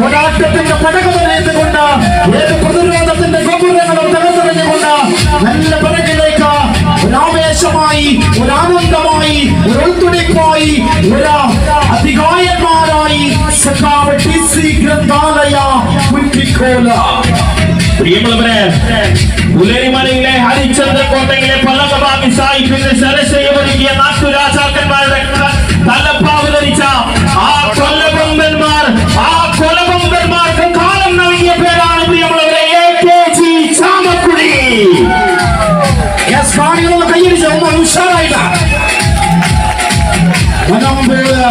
പോരാട്ടത്തിന്റെ പടകുകൾ ഏറ്റുകൊണ്ട് ഏത് പ്രതിരോധത്തിന്റെ ഗോപുരങ്ങളും നല്ല ഒരു ഗ്രന്ഥാലയ ഹരിചന്ദ്ര കോട്ടയിലെ സായിപ്പിന്റെ സരസയൊരുക്കിയ നാട്ട bakayiriza mu musaraba banambeera